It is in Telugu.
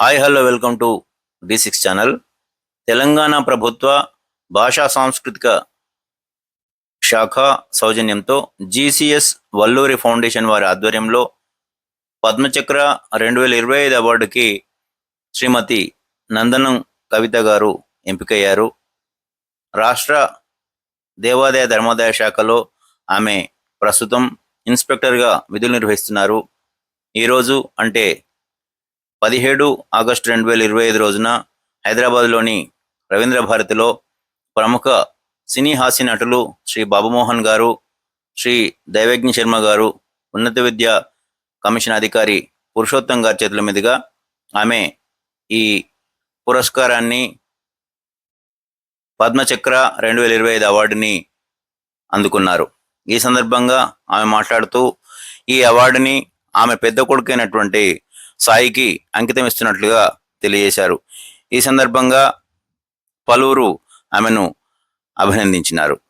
Hi hello welcome to D six channel. Telangana ప్రభుత్వ భాషా సాంస్కృతిక శాఖ సౌజన్యంతో జీసీఎస్ వల్లూరి ఫౌండేషన్ వారి ఆధ్వర్యంలో పద్మచక్ర రెండు వేల ఇరవై ఐదు అవార్డుకి శ్రీమతి నందనం కవిత గారు ఎంపికయ్యారు. రాష్ట్ర దేవాదాయ ధర్మాదాయ శాఖలో ఆమె ప్రస్తుతం ఇన్స్పెక్టర్గా విధులు నిర్వహిస్తున్నారు. ఈరోజు అంటే పదిహేడు ఆగస్టు రెండు వేల ఇరవై ఐదు రోజున హైదరాబాద్లోని రవీంద్ర భారతిలో ప్రముఖ సినీ హాస్య నటులు శ్రీ బాబుమోహన్ గారు శ్రీ దైవజ్ఞ శర్మ గారు ఉన్నత విద్య కమిషన్ అధికారి పురుషోత్తం గారి చేతుల మీదుగా ఆమె ఈ పురస్కారాన్ని పద్మచక్ర రెండు వేల ఇరవై ఐదు అవార్డుని అందుకున్నారు. ఈ సందర్భంగా ఆమె మాట్లాడుతూ ఈ అవార్డుని ఆమె పెద్ద కొడుకైనటువంటి సాయికి అంకితం ఇస్తున్నట్లుగా తెలియజేశారు. ఈ సందర్భంగా పలువురు ఆమెను అభినందించినారు.